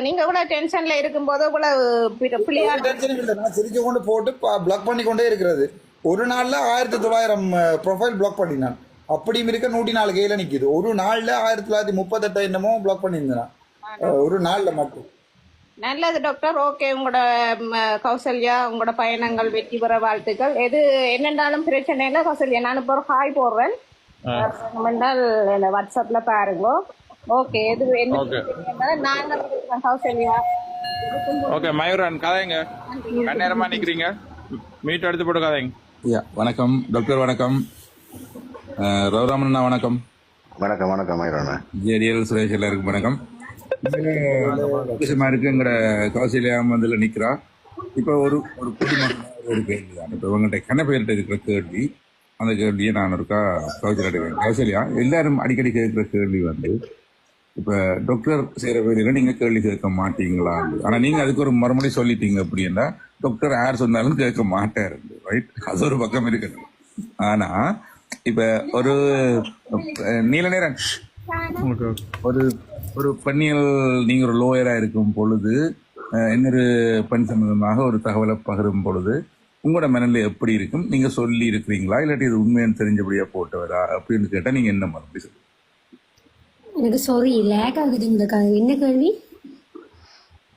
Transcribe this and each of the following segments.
நீங்க கூட டென்ஷன்ல இருக்கும்போது இவ்வளவு பி- பிள்ளையா நான் சிரிச்சு கொண்டு போட்டு பிளாக் பண்ணி கொண்டே இருக்கிறது. ஒரு நாள்ல ஆயிரத்தி தொள்ளாயிரம் ப்ரொஃபைல் பிளாக் பண்ணினான். அப்படியும் இருக்க நூற்றி நாலு கையில நிக்குது. ஒரு நாள்ல ஆயிரத்தி தொள்ளாயிரத்தி முப்பத்தெட்டு என்னமோ பிளாக் பண்ணியிருந்தேன். ஒரு நாள்ல மட்டும். நல்லது டாக்டர் ஓகே உங்களோட கௌசல்யா உங்களோட பயணங்கள் வெற்றி பெற வாழ்த்துக்கள். எது என்னென்னாலும் பிரச்சனை இல்லை கௌசல்யா. நான் இப்போ ஒரு ஹாய் போடுறேன். வாட்ஸ்அப்ல பாருங்க. ஓகே எது இருக்கோம், கௌசல்யா ஓகே மயூரன் கதைங்க. கண்ணேரமா நிக்கிறீங்க. மீட் எடுத்து போட்டு கதைங்க. யா வணக்கம். டாக்டர் வணக்கம். அஹ், ரகுராமன் அண்ணா வணக்கம். வணக்கம் வணக்கம் மயிரோண்ணா ஜேடிஎல் சுரேஷ் எல்லாருக்கும் வணக்கம். விஷயமா இருக்கு எங்கட கௌசல்யா மந்தில நிக்கிறா. இப்ப ஒரு ஒரு பொதுமகன் ஒரு கேள்வி தான் இப்ப உங்கள்கிட்ட கண்ணப்பேர்கிட்ட இருக்கிற கேள்வி அந்த கேள்வியை நான் ஒருக்கா கௌசல்யா கௌசல்யா எல்லாரும் அடிக்கடி கேட்கிற கேள்வி வந்து இப்ப டாக்டர் செய்யற வேலையில நீங்க கேள்வி கேட்க மாட்டீங்களா? ஆனா நீங்க அதுக்கு ஒரு மறுமொழி சொல்லிட்டீங்க அப்படின்னா டாக்டர் யார் சொன்னாலும் கேட்க மாட்டாரு ரைட் அது ஒரு பக்கம் இருக்குது ஆனா இப்ப ஒரு நீல நேரம் ஒரு ஒரு பெண்ணியல் நீங்க ஒரு லோயரா இருக்கும் பொழுது இன்னொரு பெண் சம்பந்தமாக ஒரு தகவலை பகிரும் பொழுது உங்களோட மனநிலை எப்படி இருக்கும்? நீங்க சொல்லி இருக்கிறீங்களா? இல்லாட்டி இது உண்மைன்னு தெரிஞ்சபடியா போட்டவரா? அப்படின்னு கேட்டா நீங்க என்ன மறுபடி சொல்லுங்க எனக்கு சாரி லேக் ஆகுது என்ன கேள்வி?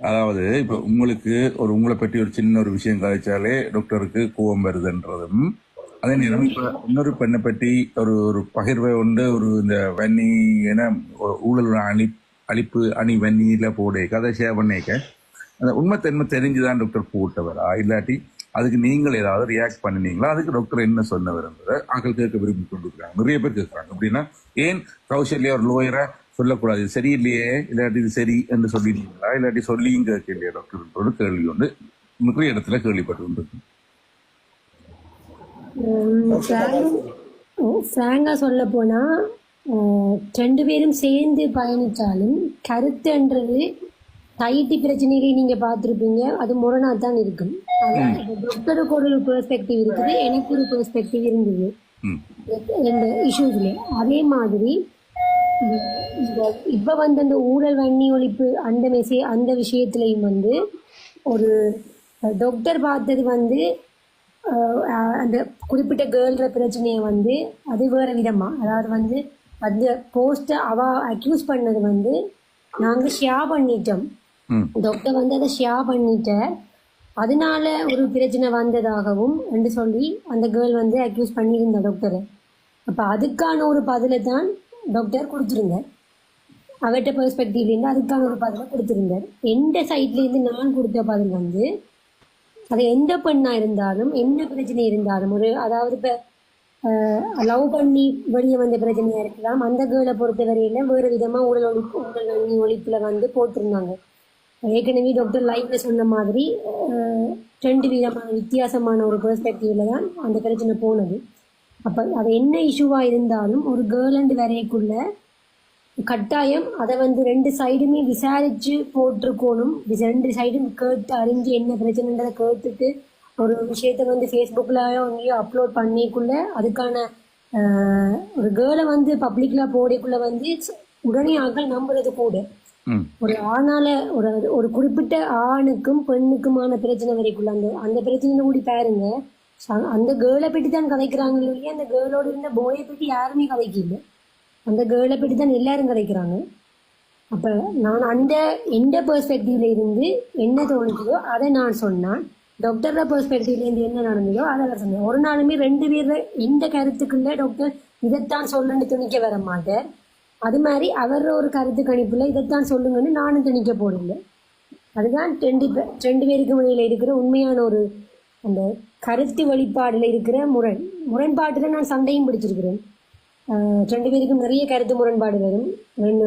அதாவது இப்ப உங்களுக்கு ஒரு உங்களை பற்றி ஒரு சின்ன ஒரு விஷயம் கழிச்சாலே டாக்டருக்கு கோவம் வருதுன்றதும் அதே நேரம் இப்ப இன்னொரு பெண்ணை பற்றி ஒரு ஒரு பகிர்வை உண்டு ஒரு இந்த வன்னி என ஒரு ஊழல் அணி அழிப்பு அணி வன்னியில போட கதை ஷேர் பண்ணிக்க அந்த உண்மைத்தன்மை தெரிஞ்சுதான் டாக்டர் போட்டவரா இல்லாட்டி அதுக்கு நீங்கள் ஏதாவது ரியாக்ட் பண்ணினீங்களா? அதுக்கு டாக்டர் என்ன சொன்னவர்ன்றதை ஆக்கள் கேட்க விரும்பி கொண்டிருக்கிறாங்க. நிறைய பேர் கேட்குறாங்க. அப்படின்னா ஏன் கௌசல்யா ஒரு லோயரா சொல்லக்கூடாது? சரி சரியில்லையே. இல்லாட்டி இது சரி என்று சொல்லிட்டீங்களா இல்லாட்டி சொல்லியும் கேட்க இல்லையா டாக்டர் ஒரு கேள்வி வந்து நிறைய இடத்துல கேள்விப்பட்டு கொண்டிருக்கு ஃப்ராங்கா சொல்ல போனா ரெண்டு பேரும் சேர்ந்து பயணிச்சாலும் கருத்துன்றது தைட்டி பிரச்சனைகளை நீங்க பார்த்திருப்பீங்க. அது முரணா தான் இருக்கும் டாக்டருக்கு ஒரு பெர்ஸ்பெக்டிவ் இருக்குது. எனக்கு ஒரு பெர்ஸ்பெக்டிவ் இருந்தது. இந்த இஷ்யூஸ்ல அதே மாதிரி இப்ப வந்து அந்த ஊழல் வன்னி ஒழிப்பு அந்த மெசே அந்த விஷயத்திலையும் வந்து ஒரு டாக்டர் பார்த்தது வந்து அந்த குறிப்பிட்ட கேர்ள்ற பிரச்சனையை வந்து அது வேற விதமா. அதாவது வந்து அந்த போஸ்ட அவ அக்யூஸ் பண்ணது வந்து நாங்க ஷேர் பண்ணிட்டோம். டாக்டர் வந்து அதை ஷேர் பண்ணிட்ட அதனால ஒரு பிரச்சனை வந்ததாகவும் என்று சொல்லி அந்த கேர்ள் வந்து அக்யூஸ் பண்ணியிருந்த டாக்டரை அப்ப அதுக்கான ஒரு பதிலை தான் டாக்டர் கொடுத்துருந்தார். அவர்கிட்ட பெர்ஸ்பெக்டிவ்லேருந்து அதுக்கான ஒரு பதிலை கொடுத்துருந்தார். எந்த சைட்லேருந்து நான் கொடுத்த பதில் வந்து அது எந்த பெண்ணாக இருந்தாலும் என்ன பிரச்சனை இருந்தாலும் ஒரு அதாவது இப்போ லவ் பண்ணி வெளியே வந்த பிரச்சனையா இருக்கலாம். அந்த கேர்ளை பொறுத்தவரையில வேறு விதமா ஊழல் ஒழிப்பு ஊழல் ஒழிப்பில் ஒழிப்புல வந்து போட்டிருந்தாங்க. ஏற்கனவே டாக்டர் லைஃப்ல சொன்ன மாதிரி ரெண்டு விதமான வித்தியாசமான ஒரு பெர்ஸ்பெக்டிவ்ல தான் அந்த பிரச்சனை போனது. அப்போ அது என்ன இஷ்யூவாக இருந்தாலும் ஒரு கேர்ள் அண்ட் வரையக்குள்ள கட்டாயம் அதை வந்து ரெண்டு சைடுமே விசாரிச்சு போட்டிருக்கணும். ரெண்டு சைடும் கேட்டு அறிஞ்சு என்ன பிரச்சனைன்றதை கேட்டுட்டு ஒரு விஷயத்த வந்து ஃபேஸ்புக்லயோ அங்கேயோ அப்லோட் பண்ணிக்குள்ள அதுக்கான ஒரு கேர்ளை வந்து பப்ளிக்ல போடக்குள்ள வந்து உடனே ஆக்கள் நம்புறது கூட. ஒரு ஆணால ஒரு ஒரு குறிப்பிட்ட ஆணுக்கும் பெண்ணுக்குமான பிரச்சனை வரைக்குள்ள அந்த அந்த பிரச்சனையில கூடி பாருங்க. அந்த கேர்ளை பற்றி தான் கதைக்கிறாங்க இல்லையா அந்த கேர்ளோட இருந்த போயை பற்றி யாருமே கதைக்கல. அந்த கேர்ளை பற்றி தான் எல்லாரும் கதைக்கிறாங்க. அப்ப நான் அந்த எந்த பெர்ஸ்பெக்டிவ்ல இருந்து என்ன தோணுச்சதோ அதை நான் சொன்னேன். டாக்டரோட பெர்ஸ்பெக்டிவ்ல இருந்து என்ன நடந்ததோ அதை நான் சொன்னேன் ஒரு நாளுமே ரெண்டு பேர் எந்த கருத்துக்குள்ள டாக்டர் இதைத்தான் சொல்லணும்னு துணிக்க வர மாட்டேன் அது மாதிரி அவர் ஒரு கருத்து கணிப்புல இதைத்தான் சொல்லுங்கன்னு நானும் திணிக்க போகிறேன் அதுதான் ரெண்டு பே- ரெண்டு பேருக்கு இடையில இருக்கிற உண்மையான ஒரு அந்த கருத்து வெளிப்பாடுல இருக்கிற முரண். முரண்பாட்டில் நான் சண்டையும் பிடிச்சிருக்கிறேன். ஆஹ் ரெண்டு பேருக்கும் நிறைய கருத்து முரண்பாடு வரும்.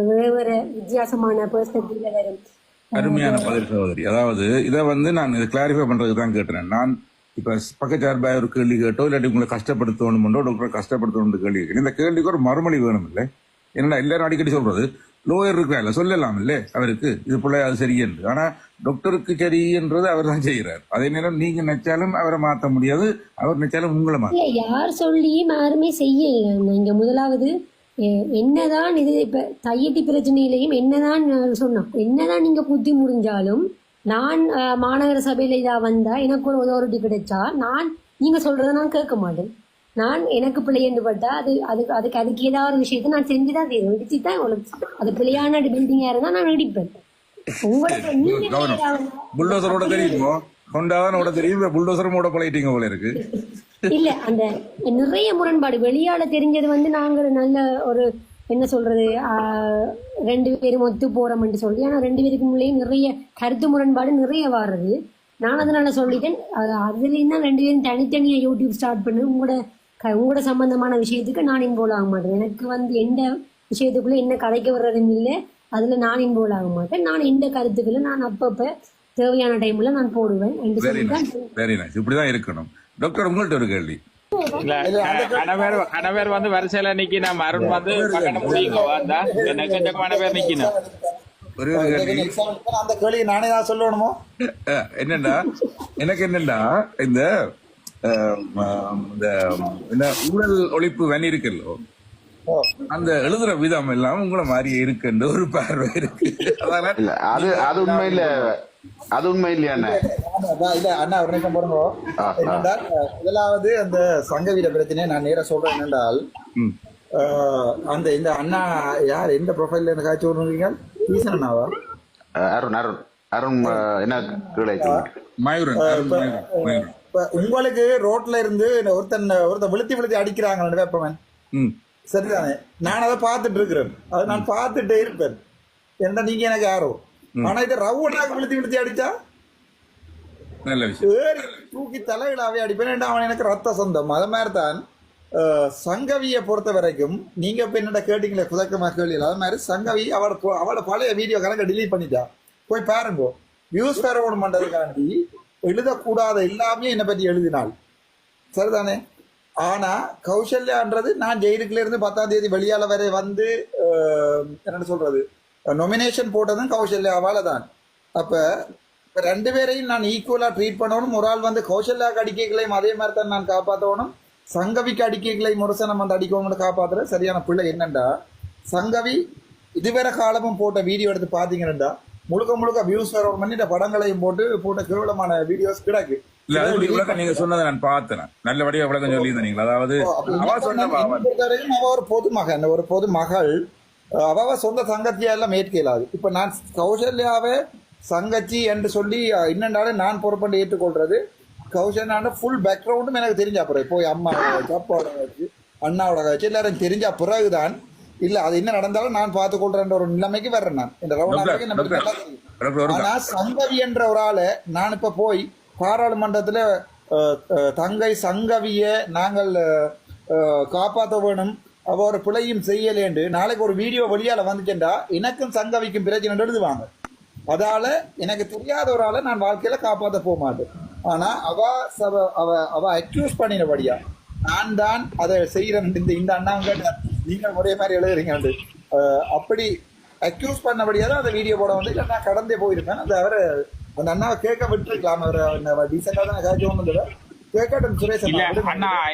வேறு வேறு வித்தியாசமான பெர்ஸ்பெக்டிவ்ல வரும். அருமையான பதில் சகோதரி. அதாவது இதை வந்து நான் இதை கிளாரிஃபை பண்றதுக்கு தான் கேட்டேன். நான் இப்ப பக்கச்சார்பாய் ஒரு கேள்வி கேட்டோ இல்லாட்டி உங்களை கஷ்டப்படுத்தணும் டாக்டரை கஷ்டப்படுத்தணும் கேள்வி கேட்கிறேன் இந்த கேள்விக்கு ஒரு மறுமொழி வேணும் இல்லை என்னடா எல்லாரும் அடிக்கடி சொல்றது? லோயர் இருக்கிறார்ல சொல்லலாம் இல்ல அவருக்கு. இது போல அது சரியென்று ஆனா டாக்டருக்கு சரி என்றது அவர் தான் செய்கிறார். அதே நேரம் நீங்க நினைச்சாலும் அவரை மாத்த முடியாது. அவர் நினைச்சாலும் உங்களை மாற்ற யார் சொல்லியும் யாருமே செய்யல. இங்க முதலாவது என்னதான் இது இப்ப தையட்டி பிரச்சனையிலையும் என்னதான் சொன்னோம். என்னதான் நீங்க புத்தி முடிஞ்சாலும் நான் அஹ், மாநகர சபையில இதா வந்தா எனக்கு ஒரு அதாரிட்டி கிடைச்சா நான் நீங்க சொல்றதை நான் கேட்க மாட்டேன். நான் எனக்கு பிள்ளைன்னு பட்டா அது அதுக்கு அதுக்கு அதுக்கு ஏதாவது ஒரு விஷயத்தை நான் செஞ்சுதான் தீரும் இடிச்சு தான் உங்களுக்கு அது பிள்ளையான பில்டிங்கா இருந்தா நான் இடிப்பேன் புல்டோசரோட தெரியுமோ? ஹொண்டாவோட தெரியும். புல்டோசரும் ஓட பழகிட்டீங்க போல இருக்கு. இல்ல அந்த நிறைய முரண்பாடு. வெளியால தெரிஞ்சது வந்து நாங்க நல்ல ஒரு என்ன சொல்றது ரெண்டு பேரும் ஒத்து போறோம்னு சொல்லி ஆனா ரெண்டு பேருக்கு முன்னேயும் நிறைய கருத்து முரண்பாடு நிறைய வர்றது நான் அதனால சொல்லிட்டேன். அது- அதுலயும் தான் ரெண்டு பேரும் தனித்தனியா யூடியூப் ஸ்டார்ட் பண்ணு உங்களோட உங்களோட சம்பந்தமான விஷயத்துக்கு நான் இன்வால்வ் ஆக மாட்டேன். எனக்கு வந்து எந்த விஷயத்துக்குள்ள என்ன கதைக்க வர்றதும் இல்லை அதுல நான் இன்வால்வ் ஆக மாட்டேன். நான் எந்த கருத்துக்களை நான் அப்பப்ப தேவையான டைம்ல நான் போடுவேன் என்று வெரி நைஸ் வெரி நைஸ் இப்படிதான் இருக்கணும். டாக்டர் உங்கள்ட்ட ஒரு கேள்வி. இல்ல கணவர் கணவர் வந்து வரிசையில நிக்கணும். அருண் வந்து பேர் நிக்கணும். ஒரே ஒரு கேள்வி. அந்த கேள்வி நானே தான் சொல்லணுமோ? என்னண்டா? எனக்கு என்னண்டா? இந்த இந்த என்ன ஊழல் ஒழிப்பு வனி இருக்குல்லோ அந்த எழுதுற விதம் எல்லாம் உங்களை மாதிரியே இருக்குன்ற ஒரு பார்வை இருக்கு. அது அது உண்மை இல்ல. அது உண்மை இல்லையா இல்ல அண்ணா ஒரு நிமிஷம் ஆ. என்னென்றால் முதலாவது அந்த சங்க வீர பிரச்சனையை நான் நேரா சொல்றேன் என்னென்றால் அந்த இந்த அண்ணா யார் எந்த ப்ரொஃபைல்ல எனக்கு காய்ச்சி விடுறீங்க ஈசன் அண்ணாவா? அருண் அருண். அருண் என்ன மயூரன். இப்ப உங்களுக்கு ரோட்ல இருந்து ஒருத்தன் ஒருத்தன் விழுத்தி விழுத்தி அடிக்கிறாங்க வேப்பவன் சரிதானே? நான் அதை பார்த்துட்டு இருக்கிறேன் அதை நான் பார்த்துட்டே இருப்பேன். ஏன்னா நீங்க எனக்கு யாரோ? ஆனா இதை ரவுடாக விழுத்தி விழுத்தி அடிச்சா? நல்ல விஷயம். ஏறி தூக்கி தலையிலாவே அடிப்பேன். அவன் எனக்கு ரத்த சொந்தம்? அது மாதிரி தான் சங்கவியை பொறுத்த வரைக்கும் நீங்க இப்ப என்னடா கேட்டீங்களே புதக்கமா கேள்வி அது மாதிரி சங்கவி அவட அவட பழைய வீடியோ கணக்க delete பண்ணிட்டா. போய் பாருங்க. வியூஸ் பெறணும் பண்றதுக்காண்டி எழுதக்கூடாத எல்லாமே என்னை பற்றி எழுதினாள். சரிதானே? ஆனால் கௌசல்யான்றது நான் ஜெயிலுக்குலேருந்து பத்தாம் தேதி வெளியால வரை வந்து என்னென்னு சொல்கிறது நொமினேஷன் போட்டதும் கௌசல்யாவால் தான். அப்போ ரெண்டு பேரையும் நான் ஈக்குவலாக ட்ரீட் பண்ணணும். ஒரு ஆள் வந்து கௌசல்யாக்கு அடிக்கைகளையும் அதே மாதிரி தான் நான் காப்பாற்றணும் சங்கவிக்கு அடிக்கைகளையும் முரசனம் வந்து அடிக்கணும்னு காப்பாற்றுற சரியான பிள்ளை என்னண்டா? சங்கவி இதுவரை காலமும் போட்ட வீடியோ எடுத்து பார்த்தீங்கன்னா முழுக்க முழுக்க வியூஸ் வர பண்ணி இந்த படங்களையும் போட்டு போட்ட கேவலமான வீடியோஸ் கிடக்கு. நீங்க சொன்னதை நான் பார்த்தேன். நல்லபடியா விளக்கம் சொல்லியிருந்தீங்க அதாவது அவ அவன். பொறுத்தவரைக்கும் அவ ஒரு ஒரு பொது மகள். அவ சொந்த சங்கத்தியா எல்லாம் மேற்கலாது இப்ப நான் கௌசல்யாவை சங்கச்சி என்று சொல்லி அஹ், இன்னென்றாலும் நான் பொறுப்பண்டு ஏற்றுக்கொள்றது. கௌசல்யான ஃபுல் பேக்ரவுண்டும் எனக்கு தெரிஞ்ச அப்புறம். போய் அம்மா அப்பாவோட வச்சு அண்ணாவோட வச்சு எல்லாரும் தெரிஞ்ச பிறகுதான் இல்ல அது என்ன நடந்தாலும் நான் பார்த்து கொள்றேன்ற ஒரு நிலைமைக்கு வர்றேன் நான். இந்த ஆனா சங்கவி என்ற ஒரு ஆளை நான் இப்ப போய் பாராளுமன்றத்துல தங்கை சங்கவிய நாங்கள் காப்பாற்ற வேணும் அவ ஒரு பிழையும் செய்யலேண்டு நாளைக்கு ஒரு வீடியோ வெளியால வந்துட்டேன்டா எனக்கும் சங்கவிக்கும் பிரச்சனை எழுதுவாங்க. அதால எனக்கு தெரியாத ஒரு ஆளை நான் வாழ்க்கையில காப்பாற்ற போக மாட்டேன். ஆனா அவ சவ அவ அவ அக்யூஸ் பண்ணினபடியா நான் தான் அதை செய்யறேன் இந்த இந்த அண்ணாங்க நீங்க ஒரே மாதிரி எழுதுறீங்க அப்படி அக்யூஸ் பண்ணபடியா தான் அந்த வீடியோ போட வந்து இல்ல நான் கடந்தே போயிருப்பேன். அந்த அவரை அந்த அண்ணாவை கேட்க விட்டுருக்கலாம். அவர் டீசெண்டா தான்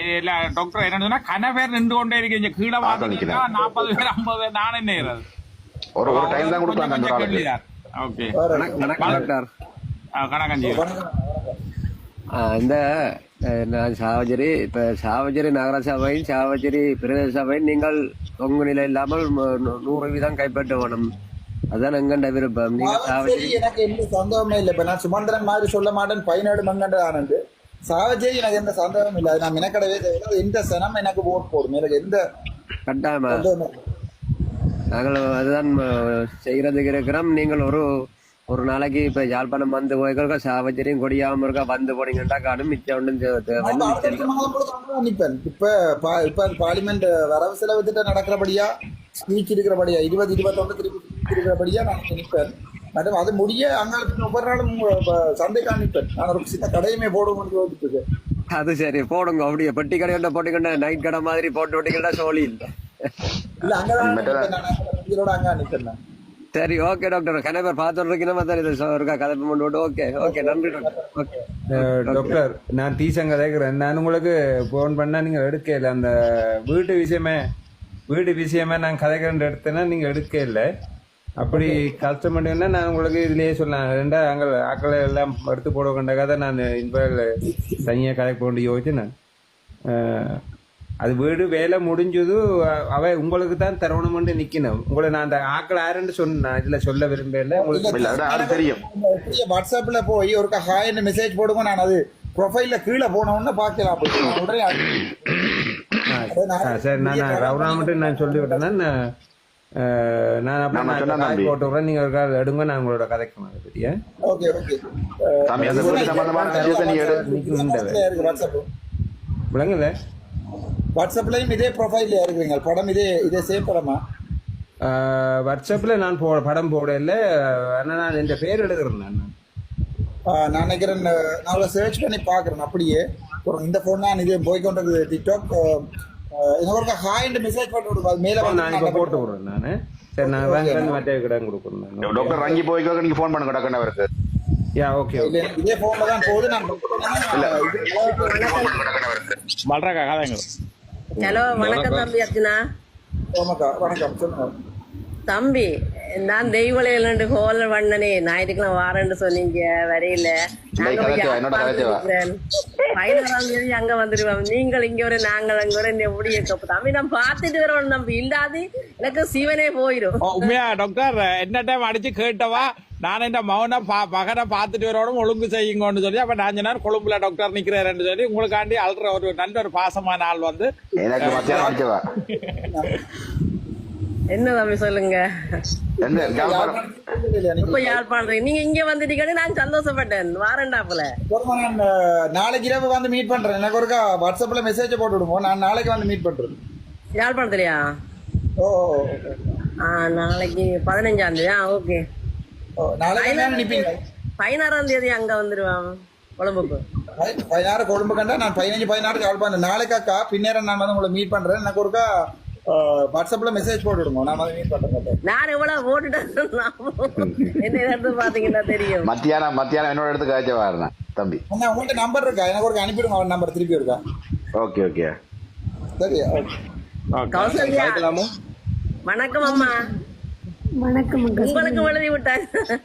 இது இல்ல டாக்டர் என்ன சொன்னா கன பேர் நின்று கொண்டே இருக்கீங்க. கீழே. நாற்பது பேர் ஐம்பது பேர் நானே நேரம் ஒரு ஒரு டைம் தான் கொடுப்பாங்க ஓகே கணக்கஞ்சி இந்த நான் சாவச்சேரி இப்ப சாவச்சேரி நகர சபையும் சாவச்சேரி பிரதேச சபையும் நீங்கள் தொங்கு நிலை இல்லாமல் நூறு வீதம் கைப்பற்ற வேணும் அதான் எங்கண்ட விருப்பம் நீங்க சாவச்சேரி எனக்கு எந்த சந்தேகமே இல்லை இப்ப நான் சுமந்திரன் மாதிரி சொல்ல மாட்டேன் பதினேழு மங்கண்ட ஆனண்டு சாவஜே எனக்கு எந்த சந்தேகமும் இல்லை அது நான் மெனக்கடவே தேவையில்லை எந்த சனம் எனக்கு ஓட் போடும் எனக்கு எந்த கட்டாயமா. நாங்கள் அதுதான் அஹ், செய்யறதுக்கு இருக்கிறோம் நீங்கள் ஒரு ஒரு நாளைக்கு இப்ப யாழ்ப்பாணம் வந்து போய்க்க சாவச்சேரியும் கொடியாம இருக்கா வந்து போனீங்கன்னா காணும் மிச்சம் ஒன்றும் கூட இப்ப இப்ப பார்லிமெண்ட் வரவு செலவு திட்டம் நடக்கிறபடியா ஸ்பீச் இருக்கிறபடியா இருபது திருப்பி speech இருக்கிறபடியா நான் நிப்பேன். மேடம் அது முடிய அங்க ஒவ்வொரு நாளும் சந்தைக்காக நிப்பேன். நான் ஒரு சின்ன கடையுமே போடுவோம்னு யோசிச்சுட்டு. அது சரி போடுங்க. அப்படியே பெட்டி கடையோட போட்டுக்கிட்ட நைட் கடை மாதிரி போட்டு விட்டீங்கன்னா சோழி இல்லை இல்ல அங்க நிப்பேன் நான். சரி ஓகே டாக்டர் கணவர் பார்த்துட்டு இருக்கீங்கன்னா தான் இது இருக்கா கதை பண்ணி ஓகே ஓகே நன்றி டாக்டர் ஓகே டாக்டர் நான் டீச்சங்க கேட்குறேன் நான் உங்களுக்கு ஃபோன் பண்ணா நீங்க எடுக்கல. அந்த வீட்டு விஷயமே வீடு விஷயமா நான் கதைக்கிறேன் எடுத்தேன்னா நீங்க எடுக்க இல்லை அப்படி கஷ்டப்பட்டீங்கன்னா நான் உங்களுக்கு இதுலயே சொல்லலாம். ரெண்டா அங்கே ஆக்களை எல்லாம் எடுத்து போட கண்ட கதை நான் இன்ப தனியாக கதை போட்டு யோசிச்சு நான். அது வீடு வேலை முடிஞ்சது அ- அவ உங்களுக்கு தான் தரணும்னு நிக்கணும். உங்களை நான் அந்த ஆக்கள் யாருன்னு சொன்ன இதுல சொல்ல விரும்பல. உங்களுக்கு தெரியும். வாட்ஸ்அப்ல போய் ஒரு ஹாய்னு மெசேஜ் போடுங்க நான் அது ப்ரொஃபைல்ல கீழே போன உடனே பார்க்கலாம் உடனே சரி நான் ரவுராமட்டு நான் சொல்லி விட்டேன்னா நான், அப்ப நான். போட்டு விட்றேன். நீங்க ஒரு கால் எடுங்க நான் உங்களோட கதைக்கு அதை ஓகே ஓகே. சாமி சம்பந்தமான விஷயத்தை விளங்குல? வாட்ஸ்அப்லயும் இதே ப்ரொஃபைல்ல இருக்கிறீங்க. படம் இதே இதே சேம் படமா? வாட்ஸ்அப்ல நான் போ படம் போடல. ஆனா நான் என் பேர் எழுதுறேன் நான். நான் நினைக்கிறேன் நான் சர்ச் பண்ணி பார்க்குறேன். அப்படியே அப்புறம் இந்த ஃபோன் தான் இது போய்கொண்டிருக்குது டிக்டாக் அஹ், எனக்கு ஒரு ஹாய்னு மெசேஜ் பண்ணி அது மேலே நான் இப்ப போட்டு விடுறேன் நானு. சரி நான் வாங்க வந்து மற்ற கிடம் கொடுக்குறேன் நான். டாக்டர் ரங்கி போய்க்கோ நீங்க ஃபோன் பண்ணுங்க டாக்டர் அவருக்கு யா ஓகே எனக்கு இதே ஃபோனில் தான் போகுது. நான் மல்றாக்கா கதைங்க ஹலோ வணக்கம் தம்பி அர்ஜுனா. வணக்கம் தம்பி நான் தெய்வலையில ரெண்டு கோல் பண்ணனே ஞாயிற்றுக்கிழமை வாரேன்னு சொன்னீங்க வரையில. நாங்க கதைச்சு போய் வா, என்னோட கதைச்சு வா. இருக்கிறேன். பதினோராம் தேதி அங்க வந்துடுவோம் நீங்கள் இங்க ஒரு நாங்கள் அங்க ஒரு இந்த எப்படி இருக்க தம்பி நான் பார்த்துட்டு வரணும் தம்பி. இல்லாது எனக்கு சிவனே போயிடும் உண்மையா டாக்டர் என்ன டைம் அடிச்சு கேட்டவா? நான் இந்த மௌன பா மகனை பார்த்துட்டு வரணும் ஒழுங்கு செய்யுங்கன்னு சொல்லி அப்ப நான் சொன்னார் கொழும்புல டாக்டர் நிக்கிறேன்னு சொல்லி உங்களுக்காண்டி அல்ற ஒரு நல்ல ஒரு பாசமான ஆள் வந்து என்ன தம்பி சொல்லுங்க? இப்ப பண்றீங்க நீங்க இங்க வந்துட்டீங்கன்னு நான் சந்தோஷப்பட்டேன். வாரண்டாப்புல நாளைக்கு இரவு வந்து மீட் பண்றேன். எனக்கு ஒருக்கா வாட்ஸ்அப்ல மெசேஜ் போட்டு விடுவோம் நான் நாளைக்கு வந்து மீட் பண்றேன் யாழ்ப்பாணத்துலயா? ஓ ஆ நாளைக்கு பதினஞ்சாம் தேதி. ஆ ஓகே. பதினாறாம் தேதி அங்க வந்துருவான் கொழும்புக்கு. பதினாறு கொழும்பு கண்டா நான் பதினஞ்சு பதினாறு கால் பண்ணேன் நாளைக்கு அக்கா பின்னேரம் நான் வந்து உங்களை மீட் பண்றேன். எனக்கு ஒருக்கா வாட்ஸ்அப்ல மெசேஜ் போட்டு விடுங்க நான் வந்து மீட் பண்றேன் நான் எவ்வளவு போட்டுட்டேன் என்ன எடுத்து பாத்தீங்கன்னா தெரியும். மத்தியானம் மத்தியானம் என்னோட இடத்துக்கு அழைச்சவா இருந்தேன் தம்பி. அண்ணா உங்கள்கிட்ட நம்பர் இருக்கா? எனக்கு ஒரு அனுப்பிடுங்க அவன் நம்பர் திருப்பி இருக்கா? Okay okay. சரியா கௌசல்யா. வணக்கம் அம்மா. வணக்கம் உங்களுக்கு எழுதி விட்டாங்க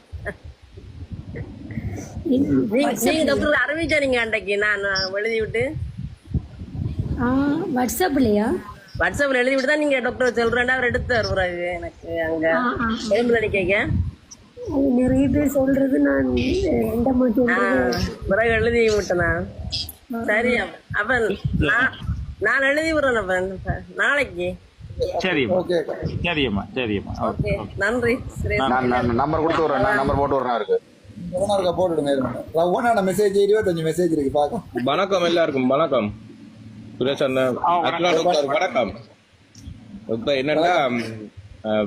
நீங்க அறிவிச்சா நீங்க அன்றைக்கு? நான் எழுதி விட்டு. ஆ வாட்ஸ்அப்லையா வாட்ஸ்அப்ல எழுதி விட்டு தான் நீங்க டாக்டர் சொல்றேன்டா அவர் எடுத்து வருவாரு எனக்கு அங்க. எலும்பு அது நிறைய பேர் சொல்றது நான் பிறகு எழுதி விட்டனா? சரி அப்ப நான் நான் எழுதி விடுறேன் அப்ப நாளைக்கு. அக்கா சரியம்மா சரியம்மா ஓகே நன்றி சரி நான் நான் நம்பர் கொடுத்து விடுறேன். நான் நம்பர் போட்டு விடுறேன் இருக்கா போட்டுடுங்க ரவனான மெசேஜ் இருபத்தஞ்சு மெசேஜ் இருக்கு பார்க்க வணக்கம் எல்லாருக்கும் வணக்கம். சுரேஷ் டாக்டர் வணக்கம். இப்ப என்னன்னா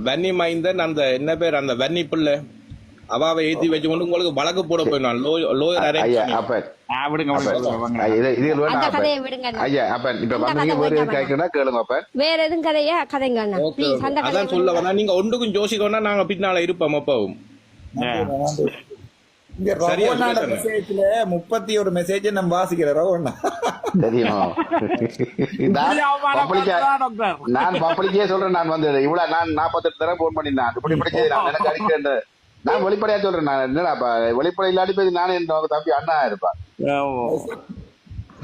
வன்னி மைந்தன் அந்த என்ன பேர் அந்த வன்னி பிள்ளை அவாவை ஏத்தி வச்சு கொண்டு உங்களுக்கு வழக்கு போட போயிடும் லோ லோயர் ஐயா அரேஞ்ச் அப்ப அண்ணா. அண்ணா. நீங்க ஒன்றுக்கும் ஜோசிக்கோன்னா நாங்க பின்னால இருப்போம் அப்பவும். இங்க சொல்லுங்க. மெசேஜ்ல முப்பத்தி ஒரு மெசேஜ் நம்ம வாசிக்கிறேன் ரவண்ணா தெரியுமா. நான் பப்ளிக்கா டாக்டர் நான் பப்ளிக்கே சொல்றேன் நான் வந்து இவ்வளவு நான் நாற்பத்தெட்டு தடவை போன் பண்ணிருந்தேன் இப்படி செய்து நான் எனக்கு அடிக்கிறேன் நான் வெளிப்படையா சொல்றேன் நான் என்னடா வெளிப்படை இல்லாட்டி போய் நானே என் தம்பி அண்ணா இருப்பா.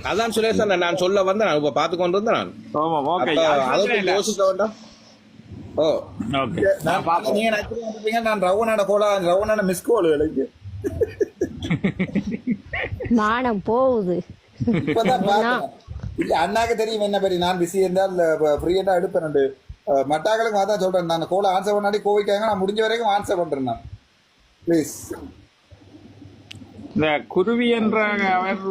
அதான் சுரேஷ் நான் சொல்ல வந்தேன் நான் இப்ப பாத்து கொண்டு வந்தேன் நான். ஆமா ஓகே. அப்ப அதுக்கும் யோசிக்க வேண்டாம். ஓ. ஓகே. நான் நீங்க நினைச்சு வந்துட்டீங்க, நான் ரவனான கோலா ரவனான மிஸ் கோல் எனக்கு மானம் போகுது. இல்ல அண்ணாக்கு தெரியும் என்ன பெரிய நான் பிஸி இருந்தால் ஃப்ரீயா எடுப்பேன் மட்டாக்களுக்கு அதான் சொல்றேன். நான் கோல ஆன்சர் பண்ணாடி கோவிக்காங்க நான் முடிஞ்ச வரைக்கும் ஆன்சர் பண்றேன் நான். ப்ளீஸ் இந்த குருவி என்ற அவர்